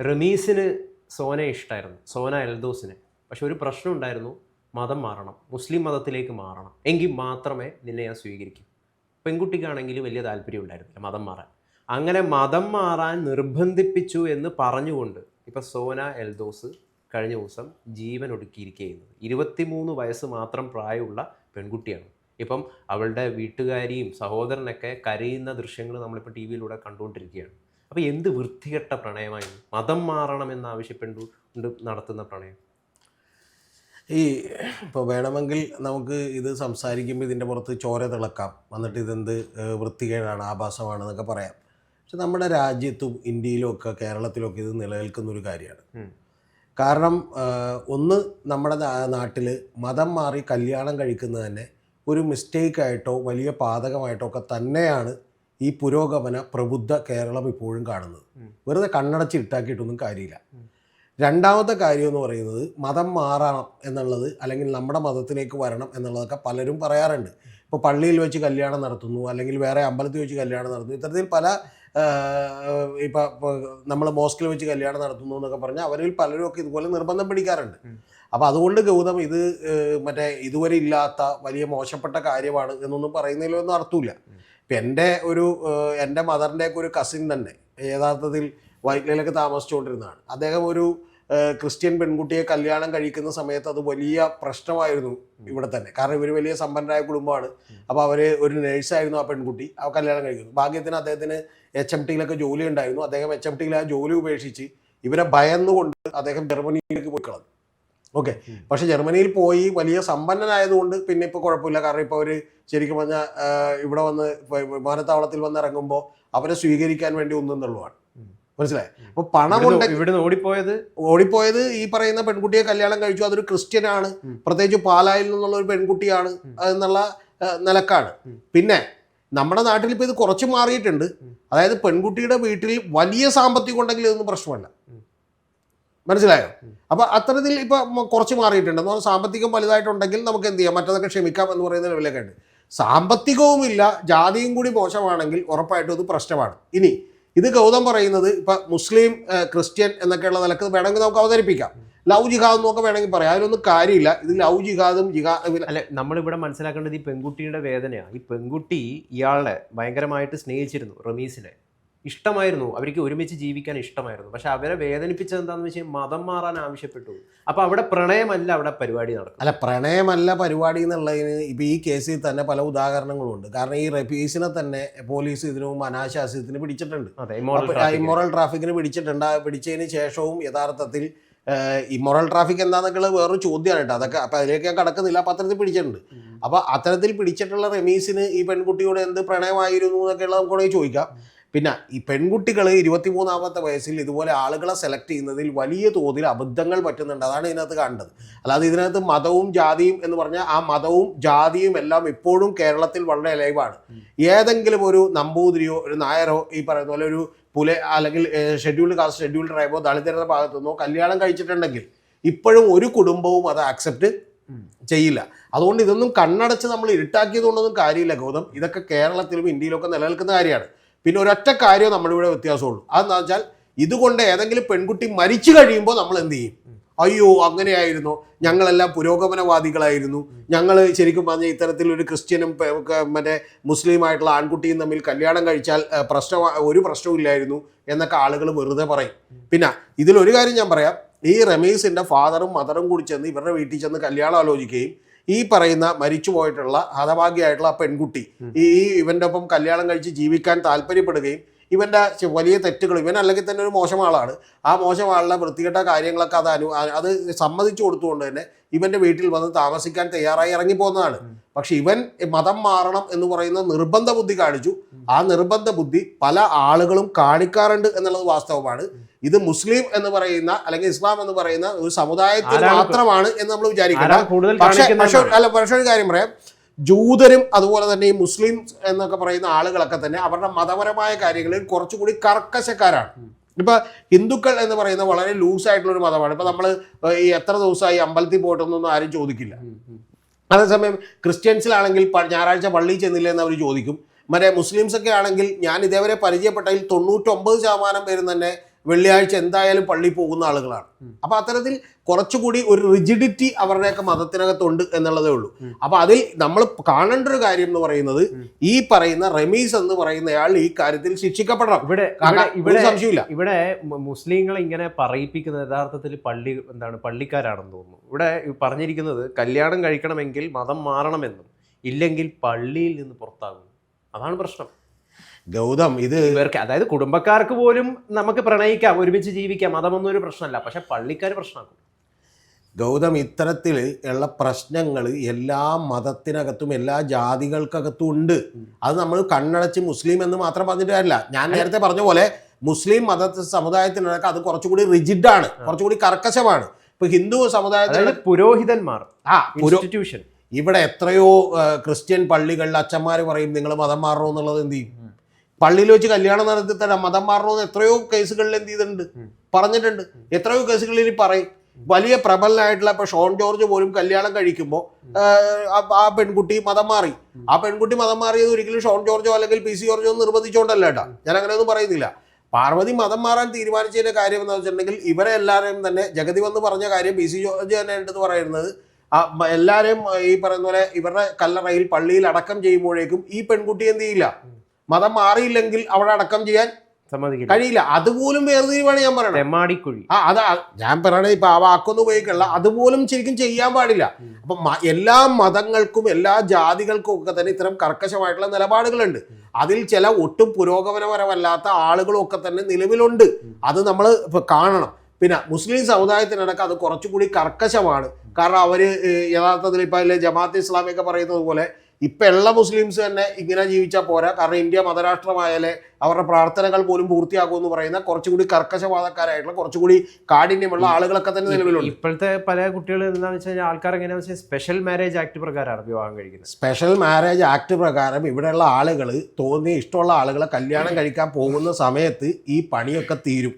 റമീസിന് സോനയെ ഇഷ്ടമായിരുന്നു സോന എൽദോസിനെ. പക്ഷെ ഒരു പ്രശ്നം ഉണ്ടായിരുന്നു. മതം മാറണം. മുസ്ലിം മതത്തിലേക്ക് മാറണം. എങ്കിൽ മാത്രമേ നിന്നെ ഞാൻ സ്വീകരിക്കൂ. പെൺകുട്ടിക്കാണെങ്കിൽ വലിയ താല്പര്യം ഉണ്ടായിരുന്നില്ല മതം മാറാൻ. അങ്ങനെ മതം മാറാൻ നിർബന്ധിപ്പിച്ചു എന്ന് പറഞ്ഞുകൊണ്ട് ഇപ്പം സോന എൽദോസ് കഴിഞ്ഞ ദിവസം ജീവൻ ഒടുക്കിയിരിക്കുകയാണ് ഇരുപത്തിമൂന്ന് വയസ്സ് മാത്രം പ്രായമുള്ള പെൺകുട്ടിയാണ്. ഇപ്പം അവളുടെ വീട്ടുകാരിയും സഹോദരനൊക്കെ കരയുന്ന ദൃശ്യങ്ങൾ നമ്മളിപ്പോൾ ടി വിയിലൂടെ കണ്ടുകൊണ്ടിരിക്കുകയാണ്. അപ്പോൾ എന്ത് വൃത്തികെട്ട പ്രണയമായി മതം മാറണമെന്ന് ആവശ്യപ്പെട്ടു കൊണ്ട് നടത്തുന്ന പ്രണയം. ഈ ഇപ്പോൾ വേണമെങ്കിൽ നമുക്ക് ഇത് സംസാരിക്കുമ്പോൾ ഇതിന്റെ പുറത്ത് ചോര തിളക്കാം. എന്നിട്ട് ഇതെന്ത് വൃത്തികേടാണ് ആഭാസമാണ് എന്നൊക്കെ പറയാം. പക്ഷെ നമ്മുടെ രാജ്യത്തും ഇന്ത്യയിലും ഒക്കെ കേരളത്തിലും ഇത് നിലനിൽക്കുന്ന ഒരു കാര്യമാണ്. കാരണം ഒന്ന് നമ്മുടെ നാട്ടിൽ മതം മാറി കല്യാണം കഴിക്കുന്നത് തന്നെ ഒരു മിസ്റ്റേക്കായിട്ടോ വലിയ പാതകമായിട്ടോ ഒക്കെ തന്നെയാണ് ഈ പുരോഗമന പ്രബുദ്ധ കേരളം ഇപ്പോഴും കാണുന്നത്. വെറുതെ കണ്ണടച്ച് ഇട്ടാക്കിയിട്ടൊന്നും കാര്യമില്ല. രണ്ടാമത്തെ കാര്യം എന്ന് പറയുന്നത് മതം മാറണം എന്നുള്ളത് അല്ലെങ്കിൽ നമ്മുടെ മതത്തിലേക്ക് വരണം എന്നുള്ളതൊക്കെ പലരും പറയാറുണ്ട്. ഇപ്പോൾ പള്ളിയിൽ വെച്ച് കല്യാണം നടത്തുന്നു അല്ലെങ്കിൽ വേറെ അമ്പലത്തിൽ വെച്ച് കല്യാണം നടത്തുന്നു. ഇത്തരത്തിൽ പല ഇപ്പം നമ്മൾ മോസ്കിൽ വെച്ച് കല്യാണം നടത്തുന്നു എന്നൊക്കെ പറഞ്ഞാൽ അവരിൽ പലരും ഒക്കെ ഇതുപോലെ നിർബന്ധം പിടിക്കാറുണ്ട്. അപ്പോൾ അതുകൊണ്ട് ഗൗതം ഇത് മറ്റേ ഇതുവരെ ഇല്ലാത്ത വലിയ മോശപ്പെട്ട കാര്യമാണ് എന്നൊന്നും പറയുന്നതിലൊന്നും അർത്ഥമില്ല. ഇപ്പം എന്റെ ഒരു എന്റെ മദറിന്റെ ഒക്കെ ഒരു കസിൻ തന്നെ യഥാർത്ഥത്തിൽ വൈറ്റിലയിലൊക്കെ താമസിച്ചുകൊണ്ടിരുന്നതാണ്. അദ്ദേഹം ഒരു ക്രിസ്ത്യൻ പെൺകുട്ടിയെ കല്യാണം കഴിക്കുന്ന സമയത്ത് അത് വലിയ പ്രശ്നമായിരുന്നു ഇവിടെ തന്നെ. കാരണം ഇവർ വലിയ സമ്പന്നരായ കുടുംബമാണ്. അപ്പോൾ അവർ ഒരു നേഴ്സായിരുന്നു ആ പെൺകുട്ടി അവ കല്യാണം കഴിക്കുന്നു. ഭാഗ്യത്തിന് അദ്ദേഹത്തിന് എച്ച് എം ടിയിലൊക്കെ ജോലി ഉണ്ടായിരുന്നു. അദ്ദേഹം എച്ച് എം ടിയിൽ ആ ജോലി ഉപേക്ഷിച്ച് ഇവരെ ഭയന്നുകൊണ്ട് അദ്ദേഹം ജർമ്മനിയിലേക്ക് പോയി കളഞ്ഞു. ഓക്കെ. പക്ഷെ ജർമ്മനിയിൽ പോയി വലിയ സമ്പന്നനായതുകൊണ്ട് പിന്നെ ഇപ്പോൾ കുഴപ്പമില്ല. കാരണം ഇപ്പോൾ അവർ ശരിക്കും പറഞ്ഞാൽ ഇവിടെ വന്ന് വിമാനത്താവളത്തിൽ വന്ന് ഇറങ്ങുമ്പോൾ അവരെ സ്വീകരിക്കാൻ വേണ്ടി ഒന്നുന്നുള്ളതാണ്. ഉം. മനസ്സിലായി? അപ്പൊ പണം ഇവിടുന്ന് ഓടിപ്പോയത്? ഓടിപ്പോയത് ഈ പറയുന്ന പെൺകുട്ടിയെ കല്യാണം കഴിച്ചു. അതൊരു ക്രിസ്ത്യൻ ആണ് പ്രത്യേകിച്ച് പാലായിൽ നിന്നുള്ള ഒരു പെൺകുട്ടിയാണ്. എന്നുള്ള നിലക്കാണ്. പിന്നെ നമ്മുടെ നാട്ടിൽ ഇപ്പോൾ ഇത് കുറച്ച് മാറിയിട്ടുണ്ട്. അതായത് പെൺകുട്ടിയുടെ വീട്ടിൽ വലിയ സാമ്പത്തികം ഉണ്ടെങ്കിൽ ഇതൊന്നും പ്രശ്നമല്ല. മനസ്സിലായോ. അപ്പൊ അത്തരത്തിൽ ഇപ്പൊ കുറച്ച് മാറിയിട്ടുണ്ട്. എന്ന് പറഞ്ഞാൽ സാമ്പത്തികം വലുതായിട്ടുണ്ടെങ്കിൽ നമുക്ക് എന്ത് ചെയ്യാം? മറ്റതൊക്കെ ക്ഷമിക്കാം എന്ന് പറയുന്ന ലെവലൊക്കെ ഉണ്ട്. സാമ്പത്തികവുമില്ല ജാതിയും കൂടി മോശമാണെങ്കിൽ ഉറപ്പായിട്ടും ഇത് പ്രശ്നമാണ്. ഇനി ഇത് ഗൗതം പറയുന്നത് ഇപ്പൊ മുസ്ലിം ക്രിസ്ത്യൻ എന്നൊക്കെയുള്ള നിലയ്ക്ക് വേണമെങ്കിൽ നമുക്ക് അവതരിപ്പിക്കാം. ലവ് ജിഹാദ് എന്നൊക്കെ വേണമെങ്കിൽ പറയാം. അതിലൊന്നും കാര്യമില്ല. ഇത് ലവ് ജിഹാദും ജിഹാ അല്ല നമ്മളിവിടെ മനസ്സിലാക്കേണ്ടത് ഈ പെൺകുട്ടിയുടെ വേദനയാണ്. ഈ പെൺകുട്ടി ഇയാളെ ഭയങ്കരമായിട്ട് സ്നേഹിച്ചിരുന്നു റമീസിനെ. ഇഷ്ടമായിരുന്നു. അവർക്ക് ഒരുമിച്ച് ജീവിക്കാൻ ഇഷ്ടമായിരുന്നു. പക്ഷെ അവരെ വേദനിപ്പിച്ചത് എന്താണെന്ന് വെച്ചാൽ മതം മാറാൻ ആവശ്യപ്പെട്ടു. അപ്പൊ അവിടെ പ്രണയമല്ല അവിടെ പരിപാടി നടക്കും അല്ല പ്രണയമല്ല പരിപാടി എന്നുള്ളതിന് ഇപ്പം ഈ കേസിൽ തന്നെ പല ഉദാഹരണങ്ങളുണ്ട് കാരണം ഈ റഫീസിനെ തന്നെ പോലീസ് ഇതിനു മുമ്പ് അനാശാസ്യത്തിന് പിടിച്ചിട്ടുണ്ട്. ഇമോറൽ അപ്പോൾ ട്രാഫിക്കിന് പിടിച്ചിട്ടുണ്ട്. പിടിച്ചതിന് ശേഷവും യഥാർത്ഥത്തിൽ ഇമോറൽ ട്രാഫിക് എന്താണെന്നൊക്കെ വേറൊരു ചോദ്യമാണ് കേട്ടോ. അതൊക്കെ അപ്പം അതിലേക്ക് ഞാൻ കടക്കുന്നില്ല. അത്തരത്തിൽ പിടിച്ചിട്ടുണ്ട്. അപ്പോൾ അത്തരത്തിൽ പിടിച്ചിട്ടുള്ള റമീസിന് ഈ പെൺകുട്ടിയോട് എന്ത് പ്രണയമായിരുന്നു എന്നൊക്കെയുള്ള നമുക്ക് ചോദിക്കാം. പിന്നെ ഈ പെൺകുട്ടികൾ ഇരുപത്തിമൂന്നാമത്തെ വയസ്സിൽ ഇതുപോലെ ആളുകളെ സെലക്ട് ചെയ്യുന്നതിൽ വലിയ തോതിൽ അബദ്ധങ്ങൾ പറ്റുന്നുണ്ട്. അതാണ് ഇതിനകത്ത് കാണേണ്ടത്. അല്ലാതെ ഇതിനകത്ത് മതവും ജാതിയും എന്ന് പറഞ്ഞാൽ ആ മതവും ജാതിയും എല്ലാം ഇപ്പോഴും കേരളത്തിൽ വളരെ ലൈവാണ് ഏതെങ്കിലും ഒരു നമ്പൂതിരിയോ ഒരു നായരോ ഈ പറയുന്ന പോലെ ഒരു പുല അല്ലെങ്കിൽ ഷെഡ്യൂൾഡ് കാസ്റ്റ് ഷെഡ്യൂൾഡ് ട്രൈബോ ദളിതരുടെ ഭാഗത്തു നിന്നോ കല്യാണം കഴിച്ചിട്ടുണ്ടെങ്കിൽ ഇപ്പോഴും ഒരു കുടുംബവും അത് ആക്സെപ്റ്റ് ചെയ്യില്ല. അതുകൊണ്ട് ഇതൊന്നും കണ്ണടച്ച് നമ്മൾ ഇരുട്ടാക്കിയതുകൊണ്ടൊന്നും കാര്യമില്ല ഗൗതം. ഇതൊക്കെ കേരളത്തിലും ഇന്ത്യയിലൊക്കെ നിലനിൽക്കുന്ന കാര്യമാണ്. പിന്നെ ഒരൊറ്റ കാര്യം നമ്മളിവിടെ വ്യത്യാസമുള്ളൂ. അതെന്താ വെച്ചാൽ ഇതുകൊണ്ട് ഏതെങ്കിലും പെൺകുട്ടി മരിച്ചു കഴിയുമ്പോൾ നമ്മൾ എന്ത് ചെയ്യും? അയ്യോ അങ്ങനെയായിരുന്നു. ഞങ്ങളെല്ലാം പുരോഗമനവാദികളായിരുന്നു. ഞങ്ങൾ ശരിക്കും പറഞ്ഞ ഇത്തരത്തിൽ ഒരു ക്രിസ്ത്യനും മറ്റേ മുസ്ലിമായിട്ടുള്ള ആൺകുട്ടിയും തമ്മിൽ കല്യാണം കഴിച്ചാൽ പ്രശ്ന ഒരു പ്രശ്നവും എന്നൊക്കെ ആളുകൾ വെറുതെ പറയും. പിന്നെ ഇതിലൊരു കാര്യം ഞാൻ പറയാം. ഈ റമീസിന്റെ ഫാദറും മദറും കൂടി ചെന്ന് ഇവരുടെ വീട്ടിൽ ചെന്ന് കല്യാണം ആലോചിക്കുകയും ഈ പറയുന്ന മരിച്ചു പോയിട്ടുള്ള ഹതഭാഗ്യമായിട്ടുള്ള ആ പെൺകുട്ടി ഈ ഇവന്റെ ഒപ്പം കല്യാണം കഴിച്ച് ജീവിക്കാൻ താല്പര്യപ്പെടുകയും ഇവന്റെ ചെ- വലിയ തെറ്റുകൾ ഇവൻ അല്ലെങ്കിൽ തന്നെ ഒരു മോശം ആളാണ്. ആ മോശം ആളുടെ വൃത്തികെട്ട കാര്യങ്ങളൊക്കെ അത് അനു അത് സമ്മതിച്ചു കൊടുത്തുകൊണ്ട് തന്നെ ഇവന്റെ വീട്ടിൽ വന്ന് താമസിക്കാൻ തയ്യാറായി ഇറങ്ങിപ്പോകുന്നതാണ്. പക്ഷെ ഇവൻ മതം മാറണം എന്ന് പറയുന്ന നിർബന്ധ ബുദ്ധി കാണിച്ചു. ആ നിർബന്ധ ബുദ്ധി പല ആളുകളും കാണിക്കാറുണ്ട് എന്നുള്ളത് വാസ്തവമാണ്. ഇത് മുസ്ലിം എന്ന് പറയുന്ന അല്ലെങ്കിൽ ഇസ്ലാം എന്ന് പറയുന്ന ഒരു സമുദായത്തിൽ മാത്രമാണ് എന്ന് നമ്മൾ വിചാരിക്കണം പക്ഷേ പക്ഷേ അല്ല പക്ഷേ ഒരു കാര്യം പറയാം. ജൂതരും അതുപോലെ തന്നെ ഈ മുസ്ലിം എന്നൊക്കെ പറയുന്ന ആളുകളൊക്കെ തന്നെ അവരുടെ മതപരമായ കാര്യങ്ങളിൽ കുറച്ചുകൂടി കർക്കശക്കാരാണ്. ഇപ്പൊ ഹിന്ദുക്കൾ എന്ന് പറയുന്നത് വളരെ ലൂസ് ആയിട്ടുള്ള ഒരു മതമാണ്. ഇപ്പൊ നമ്മൾ ഈ എത്ര ദിവസമായി അമ്പലത്തിൽ പോയിട്ടൊന്നും ആരും ചോദിക്കില്ല. അതേസമയം ക്രിസ്ത്യൻസിലാണെങ്കിൽ ഞായറാഴ്ച പള്ളിയിൽ ചെന്നില്ല എന്ന് അവർ ചോദിക്കും. മറ്റേ മുസ്ലിംസ് ഒക്കെ ആണെങ്കിൽ ഞാൻ ഇതേവരെ പരിചയപ്പെട്ടതിൽ തൊണ്ണൂറ്റൊമ്പത് ശതമാനം പേരും തന്നെ വെള്ളിയാഴ്ച എന്തായാലും പള്ളി പോകുന്ന ആളുകളാണ്. അപ്പൊ അത്തരത്തിൽ കുറച്ചുകൂടി ഒരു റിജിഡിറ്റി അവരുടെയൊക്കെ മതത്തിനകത്തുണ്ട് എന്നുള്ളതേ ഉള്ളൂ. അപ്പൊ അതിൽ നമ്മൾ കാണേണ്ട ഒരു കാര്യം എന്ന് പറയുന്നത് ഈ പറയുന്ന റമീസ് എന്ന് പറയുന്നയാൾ ഈ കാര്യത്തിൽ ശിക്ഷിക്കപ്പെടണം. ഇവിടെ ഇവിടെ- സംശയമില്ല ഇവിടെ മുസ്ലിങ്ങൾ മുസ്ലിങ്ങളെ ഇങ്ങനെ പറയിപ്പിക്കുന്നത് യഥാർത്ഥത്തിൽ പള്ളി എന്താണ് പള്ളിക്കാരാണെന്ന് തോന്നുന്നു. ഇവിടെ പറഞ്ഞിരിക്കുന്നത് കല്യാണം കഴിക്കണമെങ്കിൽ മതം മാറണമെന്നും ഇല്ലെങ്കിൽ പള്ളിയിൽ നിന്ന് പുറത്താകും. അതാണ് പ്രശ്നം. ഗൗതം ഇത് ഇവർക്ക് അതായത് കുടുംബക്കാർക്ക് പോലും നമുക്ക് പ്രണയിക്കാം ഒരുമിച്ച് ജീവിക്കാം മതമൊന്നും ഒരു പ്രശ്നമല്ല. പക്ഷെ പള്ളിക്കാർ പ്രശ്നമാക്കും. ഗൗതം ഇത്തരത്തിൽ ഉള്ള പ്രശ്നങ്ങൾ എല്ലാ മതത്തിനകത്തും എല്ലാ ജാതികൾക്കകത്തും ഉണ്ട്. അത് നമ്മൾ കണ്ണടച്ച് മുസ്ലിം എന്ന് മാത്രം പറഞ്ഞിട്ട് കാര്യമില്ല. ഞാൻ നേരത്തെ പറഞ്ഞ പോലെ മുസ്ലിം മത സമുദായത്തിനൊക്കെ അത് കുറച്ചുകൂടി റിജിഡാണ് കുറച്ചുകൂടി കർക്കശമാണ്. ഇപ്പൊ ഹിന്ദു സമുദായത്തിൽ പുരോഹിതന്മാർ ആ ഇൻസ്റ്റിറ്റ്യൂഷൻ ഇവിടെ എത്രയോ ക്രിസ്ത്യൻ പള്ളികളിൽ അച്ഛന്മാർ പറയും നിങ്ങൾ മതം മാറണോ എന്നുള്ളത് എന്ത് ചെയ്യും? പള്ളിയിൽ വെച്ച് കല്യാണം നടത്തി തരാം മതം മാറണമെന്ന് എത്രയോ കേസുകളിൽ എന്ത് ചെയ്തിട്ടുണ്ട്? പറഞ്ഞിട്ടുണ്ട്. എത്രയോ കേസുകളിൽ ഇനി പറയും. വലിയ പ്രബലനായിട്ടുള്ള ഇപ്പൊ ഷോൺ ജോർജ് പോലും കല്യാണം കഴിക്കുമ്പോൾ ആ പെൺകുട്ടി മതം മാറി. ആ പെൺകുട്ടി മതം മാറിയത് ഒരിക്കലും ഷോൺ ജോർജോ അല്ലെങ്കിൽ പി സി ജോർജോ നിർബന്ധിച്ചുകൊണ്ടല്ല കേട്ടോ. ഞാൻ അങ്ങനെയൊന്നും പറയുന്നില്ല. പാർവതി മതം മാറാൻ തീരുമാനിച്ചതിന്റെ കാര്യം എന്ന് വെച്ചിട്ടുണ്ടെങ്കിൽ ഇവരെ എല്ലാവരെയും തന്നെ ജഗതി വന്ന് പറഞ്ഞ കാര്യം പി സി ജോർജ് തന്നെ ഉണ്ടെന്ന് പറയുന്നത്. എല്ലാവരെയും ഈ പറയുന്ന പോലെ ഇവരുടെ കല്ലറയിൽ പള്ളിയിൽ അടക്കം ചെയ്യുമ്പോഴേക്കും ഈ പെൺകുട്ടി എന്ത് ചെയ്യില്ല? മതം മാറിയില്ലെങ്കിൽ അവിടെ അടക്കം ചെയ്യാൻ സമ്മതിക്കില്ല. കഴിയില്ല. അതുപോലും വേർതിരിവാണ് ഞാൻ പറയണത്. തെമ്മാടിക്കുഴി. ആ അതാ ഞാൻ പറയണത് ഇപ്പൊ ആ വാക്കൊന്നും ഉപയോഗിക്കല്ല അതുപോലും ശരിക്കും ചെയ്യാൻ പാടില്ല. അപ്പൊ എല്ലാ മതങ്ങൾക്കും എല്ലാ ജാതികൾക്കും ഒക്കെ തന്നെ ഇത്തരം കർക്കശമായിട്ടുള്ള നിലപാടുകളുണ്ട്. അതിൽ ചില ഒട്ടും പുരോഗമനപരമല്ലാത്ത ആളുകളും ഒക്കെ തന്നെ നിലവിലുണ്ട്. അത് നമ്മൾ ഇപ്പൊ കാണണം. പിന്നെ മുസ്ലിം സമുദായത്തിനടക്കം അത് കുറച്ചുകൂടി കർക്കശമാണ്. കാരണം അവർ യഥാർത്ഥത്തിൽ ഇപ്പൊ അതിലെ ജമാഅത്ത് ഇസ്ലാമിയൊക്കെ പറയുന്നത് പോലെ ഇപ്പൊ ഉള്ള മുസ്ലിംസ് തന്നെ ഇങ്ങനെ ജീവിച്ചാൽ പോരാ. കാരണം ഇന്ത്യ മതരാഷ്ട്രമായാലേ അവരുടെ പ്രാർത്ഥനകൾ പോലും പൂർത്തിയാക്കുമെന്ന് പറയുന്ന കുറച്ചുകൂടി കർക്കശവാദക്കാരായിട്ടുള്ള കുറച്ചുകൂടി കാഠിന്യമുള്ള ആളുകളൊക്കെ തന്നെ നിലവിലുണ്ട്. ഇപ്പോഴത്തെ പല കുട്ടികൾ എന്താണെന്ന് വെച്ച് കഴിഞ്ഞാൽ ആൾക്കാർ എങ്ങനെയാണെന്ന് വെച്ചാൽ സ്പെഷ്യൽ മാരേജ് ആക്ട് പ്രകാരമാണ് വിവാഹം കഴിക്കുന്നത്. സ്പെഷ്യൽ മാരേജ് ആക്ട് പ്രകാരം ഇവിടെയുള്ള ആളുകൾ തോന്നിയ ഇഷ്ടമുള്ള ആളുകളെ കല്യാണം കഴിക്കാൻ പോകുന്ന സമയത്ത് ഈ പണിയൊക്കെ തീരും.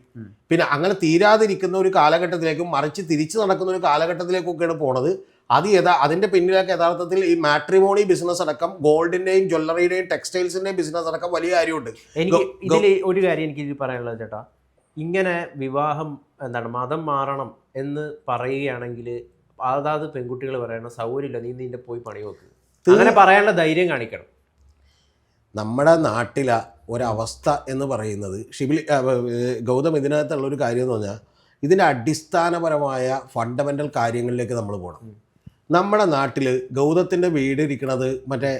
പിന്നെ അങ്ങനെ തീരാതിരിക്കുന്ന ഒരു കാലഘട്ടത്തിലേക്കും മറിച്ച് തിരിച്ചു നടക്കുന്ന ഒരു കാലഘട്ടത്തിലേക്കൊക്കെയാണ് പോണത്. അത് യഥാ അതിന്റെ പിന്നിലൊക്കെ യഥാർത്ഥത്തിൽ ഈ മാട്രിമോണി ബിസിനസ് അടക്കം ഗോൾഡിന്റെയും ജ്വല്ലറിയുടെയും ടെക്സ്റ്റൈൽസിന്റെയും ബിസിനസ് അടക്കം വലിയ കാര്യമുണ്ട്. എനിക്ക് ഇതിൽ ഒരു കാര്യം എനിക്ക് ഇതിൽ പറയാനുള്ളത് ചേട്ടാ. ഇങ്ങനെ വിവാഹം എന്താണ് മതം മാറണം എന്ന് പറയുകയാണെങ്കിൽ അതാത് പെൺകുട്ടികൾ പറയണം സൗകര്യമില്ല നീ നിന്റെ പോയി പണി വെക്ക്. അങ്ങനെ പറയാനുള്ള ധൈര്യം കാണിക്കണം. നമ്മുടെ നാട്ടിലെ ഒരവസ്ഥ എന്ന് പറയുന്നത് ഷിബിലി ഗൗതം ഇതിനകത്തുള്ള ഒരു കാര്യം എന്ന് പറഞ്ഞാൽ ഇതിന്റെ അടിസ്ഥാനപരമായ ഫണ്ടമെന്റൽ കാര്യങ്ങളിലേക്ക് നമ്മൾ പോകണം നമ്മുടെ നാട്ടിൽ ഗൗതത്തിന്റെ വീട് ഇരിക്കുന്നത് മറ്റേ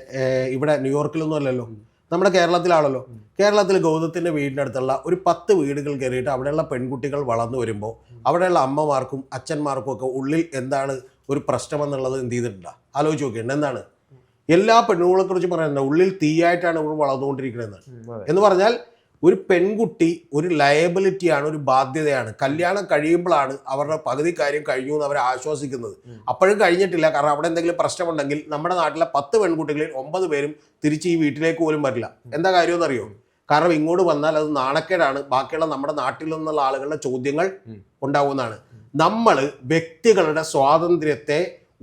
ഇവിടെ ന്യൂയോർക്കിലൊന്നും അല്ലല്ലോ. നമ്മുടെ കേരളത്തിലാണല്ലോ. കേരളത്തിൽ ഗൗതത്തിന്റെ വീടിന്റെ അടുത്തുള്ള ഒരു പത്ത് വീടുകൾ കയറിയിട്ട് അവിടെയുള്ള പെൺകുട്ടികൾ വളർന്നു വരുമ്പോൾ അവിടെയുള്ള അമ്മമാർക്കും അച്ഛന്മാർക്കും ഒക്കെ ഉള്ളിൽ എന്താണ് ഒരു പ്രശ്നമെന്നുള്ളത് എന്ത് ചെയ്തിട്ടുണ്ടോ? ആലോചിച്ച് നോക്കിയിട്ടുണ്ട് എന്താണ്? എല്ലാ പെണ്ണുങ്ങളെ കുറിച്ച് പറയുന്നത് ഉള്ളിൽ തീയായിട്ടാണ് ഇവർ വളർന്നുകൊണ്ടിരിക്കുന്നത് എന്ന് പറഞ്ഞാൽ ഒരു പെൺകുട്ടി ഒരു ലയബിലിറ്റിയാണ് ഒരു ബാധ്യതയാണ്. കല്യാണം കഴിയുമ്പോഴാണ് അവരുടെ പകുതി കാര്യം കഴിഞ്ഞു എന്ന് അവർ ആശ്വസിക്കുന്നത്. അപ്പോഴും കഴിഞ്ഞിട്ടില്ല. കാരണം അവിടെ എന്തെങ്കിലും പ്രശ്നമുണ്ടെങ്കിൽ നമ്മുടെ നാട്ടിലെ പത്ത് പെൺകുട്ടികളിൽ ഒമ്പത് പേരും തിരിച്ച് ഈ വീട്ടിലേക്ക് പോലും വരില്ല. എന്താ കാര്യമെന്ന് അറിയോ കാരണം ഇങ്ങോട്ട് വന്നാൽ അത് നാണക്കേടാണ്. ബാക്കിയുള്ള നമ്മുടെ നാട്ടിൽ നിന്നുള്ള ആളുകളുടെ ചോദ്യങ്ങൾ ഉണ്ടാവുന്നതാണ്. നമ്മൾ വ്യക്തികളുടെ സ്വാതന്ത്ര്യത്തെ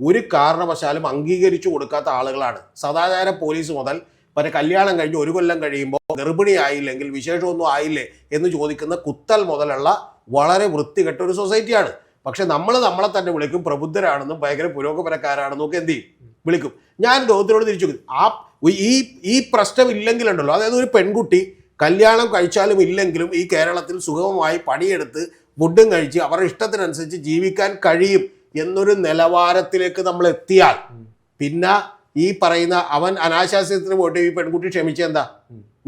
ഒരു കാരണവശാലും അംഗീകരിച്ചു കൊടുക്കാത്ത ആളുകളാണ്. സദാചാര പോലീസ് മുതൽ മറ്റേ കല്യാണം കഴിഞ്ഞ് ഒരു കൊല്ലം കഴിയുമ്പോൾ ഗർഭിണിയായില്ലെങ്കിൽ വിശേഷമൊന്നും ആയില്ലേ എന്ന് ചോദിക്കുന്ന കുത്തൽ മുതലുള്ള വളരെ വൃത്തികെട്ട ഒരു സൊസൈറ്റിയാണ്. പക്ഷെ നമ്മൾ നമ്മളെ തന്നെ വിളിക്കും പ്രബുദ്ധരാണെന്നും ഭയങ്കര പുരോഗമനക്കാരാണെന്നും ഒക്കെ എന്ത് ചെയ്യും? വിളിക്കും. ഞാൻ ഗൗതത്തിനോട് തിരിച്ചു ആ ഈ ഈ പ്രശ്നം ഇല്ലെങ്കിലുണ്ടല്ലോ അതായത് ഒരു പെൺകുട്ടി കല്യാണം കഴിച്ചാലും ഇല്ലെങ്കിലും ഈ കേരളത്തിൽ സുഗമമായി പണിയെടുത്ത് ഫുഡും കഴിച്ച് അവരുടെ ഇഷ്ടത്തിനനുസരിച്ച് ജീവിക്കാൻ കഴിയും എന്നൊരു നിലവാരത്തിലേക്ക് നമ്മൾ എത്തിയാൽ പിന്നെ ഈ പറയുന്ന അവൻ അനാശാസ്യത്തിന് പോയിട്ട് ഈ പെൺകുട്ടി ക്ഷമിച്ചെന്താ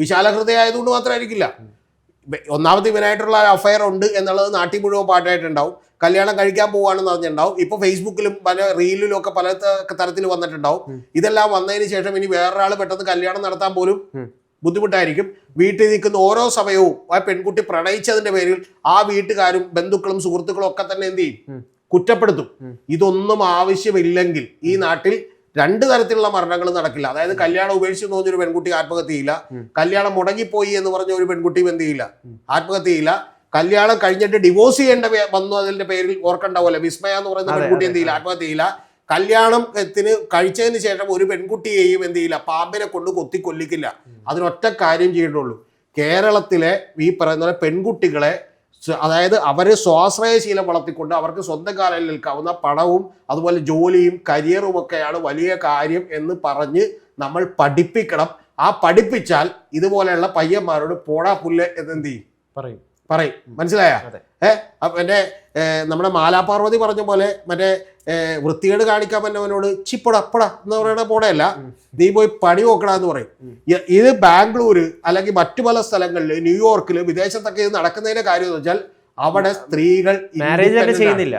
വിശാല ഹൃദയമായതുകൊണ്ട് മാത്രമായിരിക്കില്ല. ഒന്നാമത് ഇവനായിട്ടുള്ള അഫയർ ഉണ്ട് എന്നുള്ളത് നാട്ടിൽ മുഴുവൻ പാട്ടായിട്ടുണ്ടാവും. കല്യാണം കഴിക്കാൻ പോവാണെന്ന് പറഞ്ഞിട്ടുണ്ടാവും ഇപ്പൊ ഫേസ്ബുക്കിലും പല റീലിലും ഒക്കെ പല തരത്തിൽ വന്നിട്ടുണ്ടാവും. ഇതെല്ലാം വന്നതിന് ശേഷം ഇനി വേറൊരാൾ പെട്ടെന്ന് കല്യാണം നടത്താൻ പോലും. ബുദ്ധിമുട്ടായിരിക്കും. വീട്ടിൽ നിൽക്കുന്ന ഓരോ സമയവും ആ പെൺകുട്ടി പ്രണയിച്ചതിന്റെ പേരിൽ ആ വീട്ടുകാരും ബന്ധുക്കളും സുഹൃത്തുക്കളും ഒക്കെ തന്നെ എന്ത് ചെയ്യും? കുറ്റപ്പെടുത്തും. ഇതൊന്നും ആവശ്യമില്ലെങ്കിൽ ഈ നാട്ടിൽ രണ്ട് തരത്തിലുള്ള മരണങ്ങൾ നടക്കില്ല. അതായത് കല്യാണം ഉപേക്ഷിച്ചു എന്ന് പറഞ്ഞൊരു പെൺകുട്ടി ആത്മഹത്യ ചെയ്യില്ല. കല്യാണം മുടങ്ങിപ്പോയി എന്ന് പറഞ്ഞ ഒരു പെൺകുട്ടിയും എന്ത് ചെയ്യില്ല? ആത്മഹത്യ ചെയ്യില്ല. കല്യാണം കഴിഞ്ഞിട്ട് ഡിവോഴ്സ് ചെയ്യേണ്ട വന്നു അതിന്റെ പേരിൽ ഓർക്കണ്ടാവല്ലോ വിസ്മയ എന്ന് പറയുന്ന പെൺകുട്ടി എന്ത് ചെയ്യില്ല? ആത്മഹത്യ ചെയ്യില്ല. കല്യാണത്തിന് കഴിച്ചതിന് ശേഷം ഒരു പെൺകുട്ടിയെയും എന്ത് ചെയ്യില്ല? പാമ്പിനെ കൊണ്ട് കൊത്തി കൊല്ലിക്കില്ല അതിനൊറ്റ കാര്യം ചെയ്യേണ്ടുള്ളൂ കേരളത്തിലെ ഈ പറയുന്ന പെൺകുട്ടികളെ അതായത് അവരെ സ്വാശ്രയശീലം വളർത്തിക്കൊണ്ട് അവർക്ക് സ്വന്തം കാലിൽ നിൽക്കാവുന്ന പണവും അതുപോലെ ജോലിയും കരിയറും ഒക്കെയാണ് വലിയ കാര്യം എന്ന് പറഞ്ഞ് നമ്മൾ പഠിപ്പിക്കണം. ആ പഠിപ്പിച്ചാൽ ഇതുപോലെയുള്ള പയ്യന്മാരോട് പോടാ പുല്ല് എന്നെന്ത് ചെയ്യും? പറയും. പറയും. മനസ്സിലായ? അതെ. ഏ? അപ്പൊ എന്റെ ഏ, നമ്മുടെ മാലാപാർവതി പറഞ്ഞ പോലെ മറ്റേ വൃത്തികേട് കാണിക്കാൻ പറ്റുന്നവനോട് ചിപ്പട അപ്പട എന്ന് പറയുന്ന പോടെയല്ല നീ പോയി പണി നോക്കടാ എന്ന് പറയും ഇത് ബാംഗ്ലൂര് അല്ലെങ്കിൽ മറ്റു പല സ്ഥലങ്ങളിൽ ന്യൂയോർക്കിൽ വിദേശത്തൊക്കെ ഇത് നടക്കുന്നതിന്റെ കാര്യം എന്ന് വെച്ചാൽ അവിടെ സ്ത്രീകൾ മാരേജ് തന്നെ ചെയ്യുന്നില്ല.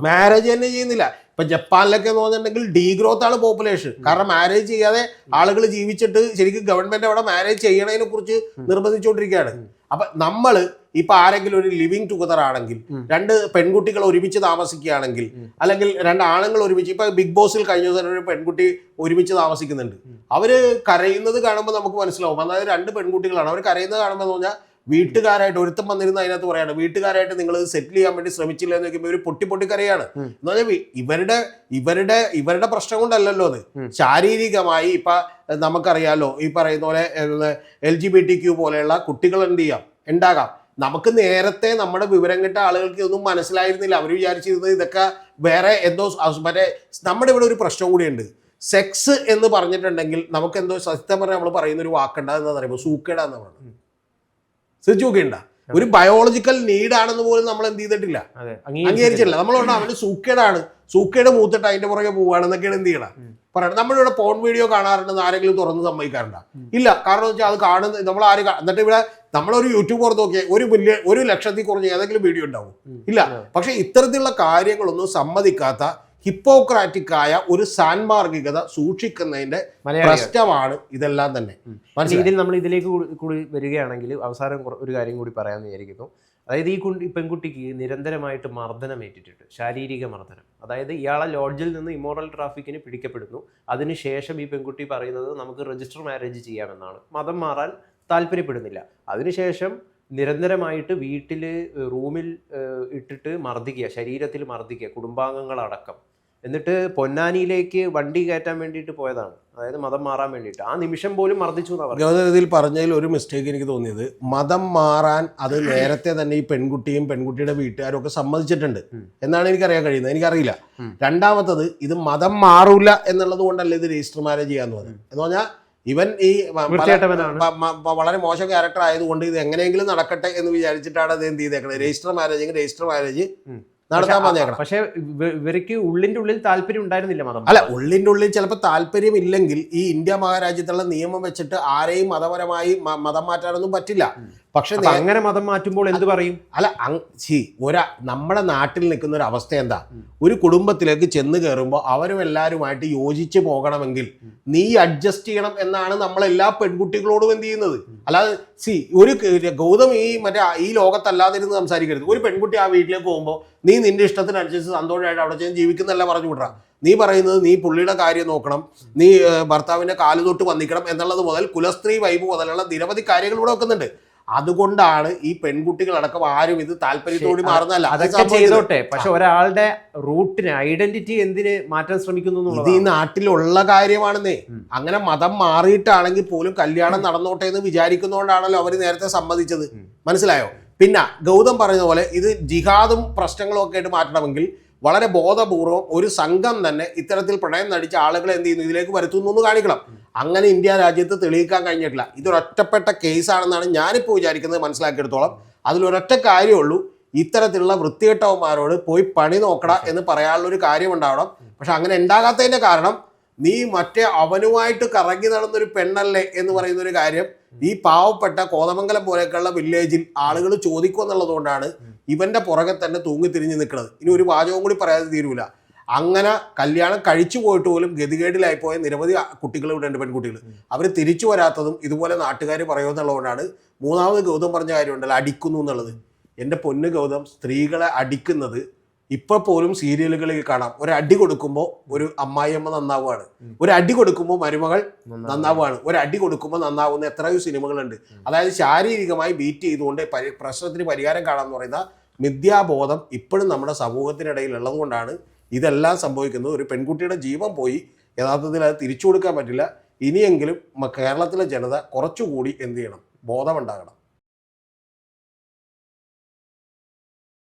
മാരേജ് തന്നെ ചെയ്യുന്നില്ല. ഇപ്പൊ ജപ്പാനിലൊക്കെ എന്ന് പറഞ്ഞിട്ടുണ്ടെങ്കിൽ ഡീഗ്രോത്ത് ആണ് പോപ്പുലേഷൻ കാരണം മാരേജ് ചെയ്യാതെ ആളുകൾ ജീവിച്ചിട്ട് ശരിക്കും ഗവൺമെന്റ് അവിടെ മാരേജ് ചെയ്യണതിനെ കുറിച്ച് നിർബന്ധിച്ചുകൊണ്ടിരിക്കുകയാണ് അപ്പൊ നമ്മൾ ഇപ്പൊ ആരെങ്കിലും ഒരു ലിവിങ് ടുഗദർ ആണെങ്കിൽ രണ്ട് പെൺകുട്ടികൾ ഒരുമിച്ച് താമസിക്കുകയാണെങ്കിൽ അല്ലെങ്കിൽ രണ്ട് ആണുങ്ങൾ ഒരുമിച്ച് ഇപ്പൊ ബിഗ് ബോസിൽ കഴിഞ്ഞ ദിവസം ഒരു പെൺകുട്ടി ഒരുമിച്ച് താമസിക്കുന്നുണ്ട്. അവർ കരയുന്നത് കാണുമ്പോൾ നമുക്ക് മനസ്സിലാവും. അതായത് രണ്ട് പെൺകുട്ടികളാണ്. അവർ കരയുന്നത് കാണുമ്പോൾ എന്ന് പറഞ്ഞാൽ വീട്ടുകാരായിട്ട് ഒരുത്തം വന്നിരുന്ന അതിനകത്ത് പറയാണ് വീട്ടുകാരായിട്ട് നിങ്ങൾ സെറ്റിൽ ചെയ്യാൻ വേണ്ടി ശ്രമിച്ചില്ല എന്ന് വെക്കുമ്പോൾ ഇവർ പൊട്ടി പൊട്ടി കരയാണ്. എന്ന് പറഞ്ഞാൽ ഇവരുടെ ഇവരുടെ ഇവരുടെ പ്രശ്നം കൊണ്ടല്ലല്ലോ അത്. ശാരീരികമായി ഇപ്പൊ നമുക്കറിയാലോ ഈ പറയുന്ന പോലെ L G B T Q പോലെയുള്ള കുട്ടികൾ എന്ത് ചെയ്യാം? ഉണ്ടാകാം. നമുക്ക് നേരത്തെ നമ്മുടെ വിവരം കിട്ട ആളുകൾക്ക് ഇതൊന്നും മനസ്സിലായിരുന്നില്ല. അവർ വിചാരിച്ചിരുന്നത് ഇതൊക്കെ വേറെ എന്തോ മറ്റേ നമ്മുടെ ഇവിടെ ഒരു പ്രശ്നം കൂടിയുണ്ട്. സെക്സ് എന്ന് പറഞ്ഞിട്ടുണ്ടെങ്കിൽ നമുക്ക് എന്തോ സത്യം പറഞ്ഞാൽ നമ്മൾ പറയുന്ന ഒരു വാക്കുണ്ടാകുന്നതെന്ന് പറയുമ്പോൾ സൂക്കേട എന്ന് പറയുന്നത് ശ്രദ്ധിച്ചുനോക്കിയുണ്ട ഒരു ബയോളജിക്കൽ നീഡാണെന്ന് പോലും നമ്മൾ എന്ത് ചെയ്തിട്ടില്ല. അംഗീകരിച്ചില്ല നമ്മൾ പറഞ്ഞാൽ അവന് സൂക്കേടാണ്. സൂക്കേട് മൂത്തിട്ട് അതിന്റെ പുറകെ പോവുകയാണെന്നൊക്കെയാണ് എന്ത് ചെയ്യണം. പറയണം. നമ്മളിവിടെ പോൺ വീഡിയോ കാണാറുണ്ടെന്ന് ആരെങ്കിലും തുറന്ന് സമ്മതിക്കാറുണ്ടോ? ഇല്ല. കാരണം വെച്ചാൽ അത് കാണുന്ന നമ്മൾ ആര് എന്നിട്ട് ഇവിടെ നമ്മളൊരു യൂട്യൂബ് പുറത്ത് നോക്കിയാൽ ഒരു മില്യൺ ഒരു ലക്ഷത്തിൽ കുറഞ്ഞ് ഏതെങ്കിലും വീഡിയോ ഉണ്ടാവും. ഇല്ല. പക്ഷെ ഇത്തരത്തിലുള്ള കാര്യങ്ങളൊന്നും സമ്മതിക്കാത്ത ഹിപ്പോക്രാറ്റിക് ആയ ഒരു സാൻമാർഗികത സൂക്ഷിക്കുന്നതിന്റെ പ്രശ്നമാണ് ഇതെല്ലാം തന്നെ. ഇതിൽ നമ്മൾ ഇതിലേക്ക് കൂടി- വരികയാണെങ്കിൽ അവസാനം ഒരു കാര്യം കൂടി പറയാമെന്ന് വിചാരിക്കുന്നു. അതായത് ഈ കുട്ടി ഈ പെൺകുട്ടിക്ക് നിരന്തരമായിട്ട് മർദ്ദനം ഏറ്റിട്ടുണ്ട്. ശാരീരിക മർദ്ദനം. അതായത് ഇയാളെ ലോഡ്ജിൽ നിന്ന് ഇമോറൽ ട്രാഫിക്കിന് പിടിക്കപ്പെടുന്നു. അതിനുശേഷം ഈ പെൺകുട്ടി പറയുന്നത് നമുക്ക് രജിസ്റ്റർ മാരേജ് ചെയ്യാമെന്നാണ്. മതം മാറാൻ താല്പര്യപ്പെടുന്നില്ല. അതിനുശേഷം നിരന്തരമായിട്ട് വീട്ടിൽ റൂമിൽ ഇട്ടിട്ട് മർദ്ദിക്കുക. ശരീരത്തിൽ മർദ്ദിക്കുക. കുടുംബാംഗങ്ങളടക്കം. എന്നിട്ട് പൊന്നാനിയിലേക്ക് വണ്ടി കയറ്റാൻ വേണ്ടിയിട്ട് പോയതാണ്. അതായത് മതം മാറാൻ വേണ്ടിയിട്ട്. ആ നിമിഷം പോലും മർദ്ദിച്ചു ഗൗതമതിൽ പറഞ്ഞതിൽ ഒരു മിസ്റ്റേക്ക് എനിക്ക് തോന്നിയത്. മതം മാറാൻ അത് നേരത്തെ തന്നെ ഈ പെൺകുട്ടിയും പെൺകുട്ടിയുടെ വീട്ടുകാരും ഒക്കെ സമ്മതിച്ചിട്ടുണ്ട്. എന്നാണ് എനിക്കറിയാൻ കഴിയുന്നത്. എനിക്കറിയില്ല. രണ്ടാമത്തത് ഇത് മതം മാറൂല എന്നുള്ളത് കൊണ്ടല്ല ഇത് രജിസ്റ്റർ മാരേജ് ചെയ്യാന്ന് പറഞ്ഞത്. എന്ന് പറഞ്ഞാൽ ഇവൻ ഈ വളരെ മോശം ക്യാരക്ടർ ആയതുകൊണ്ട് ഇത് എങ്ങനെയെങ്കിലും നടക്കട്ടെ എന്ന് വിചാരിച്ചിട്ടാണ് അത് എന്ത് ചെയ്തേക്കണത് രജിസ്റ്റർ മാരേജ് രജിസ്റ്റർ മാരേജ്. നടത്താൻ പറഞ്ഞേക്കണം പക്ഷേ ഇവർക്ക് ഉള്ളിന്റെ ഉള്ളിൽ താല്പര്യം ഉണ്ടായിരുന്നില്ല മതം. അല്ല ഉള്ളിന്റെ ഉള്ളിൽ ചിലപ്പോൾ താല്പര്യം ഇല്ലെങ്കിൽ ഈ ഇന്ത്യ മഹാരാജ്യത്തുള്ള നിയമം വെച്ചിട്ട് ആരെയും മതപരമായി മതം മാറ്റാനൊന്നും പറ്റില്ല. പക്ഷെ അങ്ങനെ മതം മാറ്റുമ്പോൾ എന്ത് പറയും? അല്ല സി ഒരാ നമ്മുടെ നാട്ടിൽ നിൽക്കുന്ന ഒരു അവസ്ഥ എന്താ? ഒരു കുടുംബത്തിലേക്ക് ചെന്ന് കയറുമ്പോൾ അവരും എല്ലാവരുമായിട്ട് യോജിച്ച് പോകണമെങ്കിൽ നീ അഡ്ജസ്റ്റ് ചെയ്യണം എന്നാണ് നമ്മൾ എല്ലാ പെൺകുട്ടികളോടും എന്ത് ചെയ്യുന്നത്? അല്ലാതെ സി ഒരു ഗൗതം ഈ മറ്റേ ഈ ലോകത്തല്ലാതിരുന്ന് സംസാരിക്കരുത്. ഒരു പെൺകുട്ടി ആ വീട്ടിലേക്ക് പോകുമ്പോൾ നീ നിന്റെ ഇഷ്ടത്തിനനുസരിച്ച് സന്തോഷമായിട്ട് അവിടെ ചെന്ന് ജീവിക്കുന്നല്ല പറഞ്ഞു വിടറ. നീ പറയുന്നത് നീ പുള്ളിയുടെ കാര്യം നോക്കണം. നീ ഭർത്താവിന്റെ ഭർത്താവിന്റെ കാൽ തൊട്ട് വന്നിക്കണം എന്നുള്ളത് മുതൽ കുലസ്ത്രീ വൈബ് മുതലുള്ള നിരവധി കാര്യങ്ങൾ ഇവിടെ വെക്കുന്നുണ്ട്. അതുകൊണ്ടാണ് ഈ പെൺകുട്ടികളടക്കം ആരും ഇത് താല്പര്യത്തോടി മാറുന്നല്ല അതൊക്കെ. ചെയ്തോട്ടെ. പക്ഷെ ഒരാളുടെ റൂട്ടിന് ഐഡന്റിറ്റി എന്തിന് മാറ്റാൻ ശ്രമിക്കുന്നു ഇത് ഈ. നാട്ടിലുള്ള കാര്യമാണെന്നേ. അങ്ങനെ മതം മാറിയിട്ടാണെങ്കിൽ പോലും കല്യാണം നടന്നോട്ടെ എന്ന് വിചാരിക്കുന്നതുകൊണ്ടാണല്ലോ അവർ നേരത്തെ സമ്മതിച്ചത്. മനസ്സിലായോ? പിന്നെ ഗൗതം പറഞ്ഞ പോലെ ഇത് ജിഹാദും പ്രശ്നങ്ങളും ഒക്കെ ആയിട്ട് മാറ്റണമെങ്കിൽ വളരെ ബോധപൂർവം ഒരു സംഘം തന്നെ ഇത്തരത്തിൽ പ്രണയം നടിച്ച ആളുകളെ എന്ത് ചെയ്യുന്നു? ഇതിലേക്ക് വരുത്തുന്നു എന്ന് കാണിക്കണം. അങ്ങനെ ഇന്ത്യ രാജ്യത്ത് തെളിയിക്കാൻ കഴിഞ്ഞിട്ടില്ല. ഇതൊരൊറ്റപ്പെട്ട കേസാണെന്നാണ് ഞാനിപ്പോൾ വിചാരിക്കുന്നത് മനസ്സിലാക്കിയെടുത്തോളം. അതിലൊരൊറ്റ കാര്യമുള്ളൂ. ഇത്തരത്തിലുള്ള വൃത്തികെട്ടവന്മാരോട് പോയി പണി നോക്കട എന്ന് പറയാനുള്ള ഒരു കാര്യം ഉണ്ടാവണം പക്ഷെ അങ്ങനെ ഉണ്ടാകാത്തതിന്റെ കാരണം നീ മറ്റേ അവനുമായിട്ട് കറങ്ങി നടന്നൊരു പെണ്ണല്ലേ എന്ന് പറയുന്ന ഒരു കാര്യം ഈ പാവപ്പെട്ട കോതമംഗലം പോലെയൊക്കെയുള്ള വില്ലേജിൽ ആളുകൾ ചോദിക്കും എന്നുള്ളത് കൊണ്ടാണ് ഇവന്റെ പുറകെ തന്നെ തൂങ്ങിത്തിരിഞ്ഞ് നിൽക്കുന്നത് ഇനി ഒരു വാചകവും കൂടി പറയാതെ തീരൂല. അങ്ങനെ കല്യാണം കഴിച്ചു പോയിട്ട് പോലും ഗതികേടിലായി പോയ നിരവധി കുട്ടികൾ ഇവിടെ ഉണ്ട് പെൺകുട്ടികൾ. അവർ തിരിച്ചു വരാത്തതും ഇതുപോലെ നാട്ടുകാർ പറയുമെന്നുള്ളതുകൊണ്ടാണ് മൂന്നാമത് ഗൗതം പറഞ്ഞ കാര്യമുണ്ടല്ലോ അടിക്കുന്നു എന്നുള്ളത്. എന്റെ പൊന്ന് ഗൗതം സ്ത്രീകളെ അടിക്കുന്നത് ഇപ്പൊ പോലും സീരിയലുകളിൽ കാണാം. ഒരു അടി കൊടുക്കുമ്പോൾ ഒരു അമ്മായിയമ്മ നന്നാവുകയാണ് ഒരു അടി കൊടുക്കുമ്പോൾ മരുമകൾ നന്നാവുകയാണ് ഒരു അടി കൊടുക്കുമ്പോൾ നന്നാവുന്ന എത്രയോ സിനിമകളുണ്ട്. അതായത് ശാരീരികമായി ബീറ്റ് ചെയ്തുകൊണ്ട് പരി- പ്രശ്നത്തിന് പരിഹാരം കാണാമെന്ന് പറയുന്ന മിഥ്യാബോധം ഇപ്പോഴും നമ്മുടെ സമൂഹത്തിനിടയിൽ ഉള്ളതുകൊണ്ടാണ് ഇതെല്ലാം സംഭവിക്കുന്നത്. ഒരു പെൺകുട്ടിയുടെ ജീവൻ പോയി. യഥാർത്ഥത്തിൽ അത് തിരിച്ചു കൊടുക്കാൻ പറ്റില്ല. ഇനിയെങ്കിലും കേരളത്തിലെ ജനത കുറച്ചുകൂടി എന്ത് ചെയ്യണം? ബോധമുണ്ടാകണം.